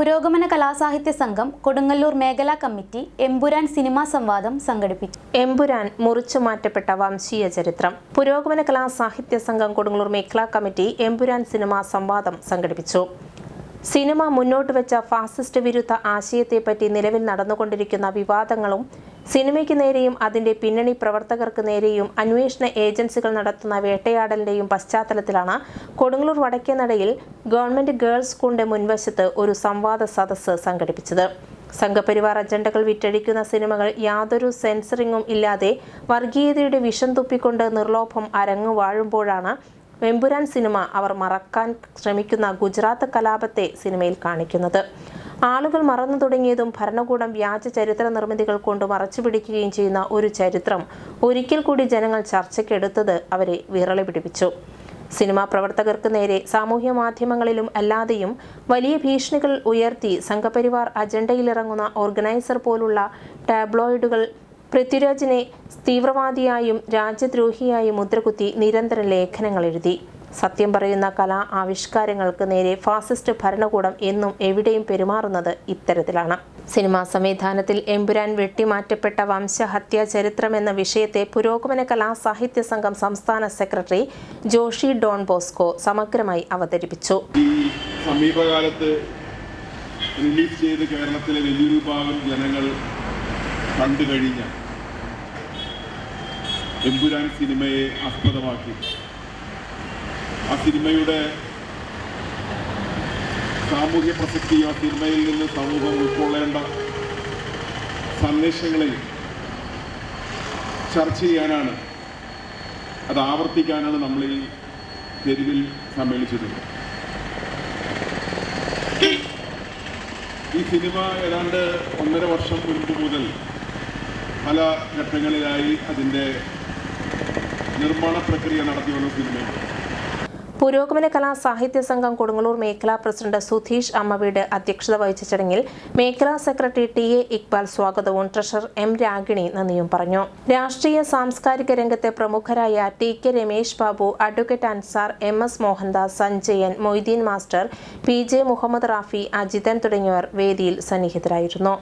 പുരോഗമന കലാസാഹിത്യ സംഘം കൊടുങ്ങല്ലൂർ മേഖലാ കമ്മിറ്റി എമ്പുരാൻ സിനിമാ സംവാദം സംഘടിപ്പിച്ചു. എമ്പുരാൻ മുറിച്ചു മാറ്റപ്പെട്ട വംശീയ ചരിത്രം. പുരോഗമന കലാസാഹിത്യ സംഘം കൊടുങ്ങല്ലൂർ മേഖലാ കമ്മിറ്റി എമ്പുരാൻ സിനിമാ സംവാദം സംഘടിപ്പിച്ചു. സിനിമ മുന്നോട്ട് വെച്ച ഫാസിസ്റ്റ് വിരുദ്ധ ആശയത്തെപ്പറ്റി നിലവിൽ നടന്നുകൊണ്ടിരിക്കുന്ന വിവാദങ്ങളും സിനിമയ്ക്ക് നേരെയും അതിന്റെ പിന്നണി പ്രവർത്തകർക്ക് നേരെയും അന്വേഷണ ഏജൻസികൾ നടത്തുന്ന വേട്ടയാടലിന്റെയും പശ്ചാത്തലത്തിലാണ് കൊടുങ്ങല്ലൂർ വടക്കേനടയിൽ ഗവൺമെന്റ് ഗേൾസ് സ്കൂളിന്റെ മുൻവശത്ത് ഒരു സംവാദ സദസ്സ് സംഘടിപ്പിച്ചത്. സംഘപരിവാർ അജണ്ടകൾ വിറ്റഴിക്കുന്ന സിനിമകൾ യാതൊരു സെൻസറിങ്ങും ഇല്ലാതെ വർഗീയതയുടെ വിഷം തുപ്പിക്കൊണ്ട് നിർലോഭം അരങ്ങു വാഴുമ്പോഴാണ് വെമ്പുരാൻ സിനിമ അവർ മറക്കാൻ ശ്രമിക്കുന്ന ഗുജറാത്ത് കലാപത്തെ സിനിമയിൽ കാണിക്കുന്നത്. ആളുകൾ മറന്നു തുടങ്ങിയതും ഭരണകൂടം വ്യാജ ചരിത്ര നിർമ്മിതികൾ കൊണ്ട് മറച്ചുപിടിക്കുകയും ചെയ്യുന്ന ഒരു ചരിത്രം ഒരിക്കൽ കൂടി ജനങ്ങൾ ചർച്ചയ്ക്കെടുത്തത് അവരെ വിറളി പിടിപ്പിച്ചു. സിനിമാ പ്രവർത്തകർക്ക് നേരെ സാമൂഹ്യ മാധ്യമങ്ങളിലും അല്ലാതെയും വലിയ ഭീഷണികൾ ഉയർത്തി സംഘപരിവാർ അജണ്ടയിലിറങ്ങുന്ന ഓർഗനൈസർ പോലുള്ള ടാബ്ലോയിഡുകൾ പൃഥ്വിരാജിനെ തീവ്രവാദിയായും രാജ്യദ്രോഹിയായും മുദ്രകുത്തി നിരന്തര ലേഖനങ്ങൾ എഴുതി. സത്യം പറയുന്ന കലാ ആവിഷ്കാരങ്ങൾക്ക് നേരെ ഫാസിസ്റ്റ് ഭരണകൂടം എന്നും എവിടെയും പെരുമാറുന്നത് ഇത്തരത്തിലാണ്. സിനിമാ സംവിധാനത്തിൽ എമ്പുരാൻ വെട്ടിമാറ്റപ്പെട്ട വംശഹത്യാ ചരിത്രം എന്ന വിഷയത്തെ പുരോഗമന കലാ സാഹിത്യ സംഘം സംസ്ഥാന സെക്രട്ടറി ജോഷി ഡോൺ ബോസ്കോ സമഗ്രമായി അവതരിപ്പിച്ചു. സമീപകാലത്ത് റിലീസ് ചെയ്ത് കേരളത്തിലെ വലിയൊരു ഭാഗം ജനങ്ങൾ കണ്ടു കഴിഞ്ഞ എമ്പുരാൻ സിനിമയെ ആസ്പദമാക്കി. ആ സിനിമയുടെ സാമൂഹ്യ പ്രസക്തിയും ആ സിനിമയിൽ നിന്ന് സമൂഹം ഉൾക്കൊള്ളേണ്ട സന്ദേശങ്ങളിൽ ചർച്ച ചെയ്യാനാണ് അത് ആവർത്തിക്കാനാണ് നമ്മൾ ഈ തെരുവിൽ സമ്മേളിച്ചിട്ടുള്ളത്. ഈ സിനിമ ഏതാണ്ട് ഒന്നര വർഷം മുൻപ് മുതൽ പല ഘട്ടങ്ങളിലായി അതിന്റെ നിർമ്മാണ പ്രക്രിയ നടത്തി വന്ന സിനിമയാണ്. പുരോഗമന കലാ സാഹിത്യ സംഘം കൊടുങ്ങല്ലൂർ മേഖലാ പ്രസിഡന്റ് സുധീഷ് അമ്മവീട് അധ്യക്ഷത വഹിച്ച ചടങ്ങിൽ മേഖലാ സെക്രട്ടറി ടി എ ഇക്ബാൽ സ്വാഗതവും ട്രഷറർ എം രാഗിണി നന്ദിയും പറഞ്ഞു. രാഷ്ട്രീയ സാംസ്കാരിക രംഗത്തെ പ്രമുഖരായ T K Ramesh Babu advocate Ansar M S Mohandas Sanjayan Moideen master P J Muhammad Rafi Ajithan തുടങ്ങിയവർ വേദിയിൽ സന്നിഹിതരായിരുന്നു.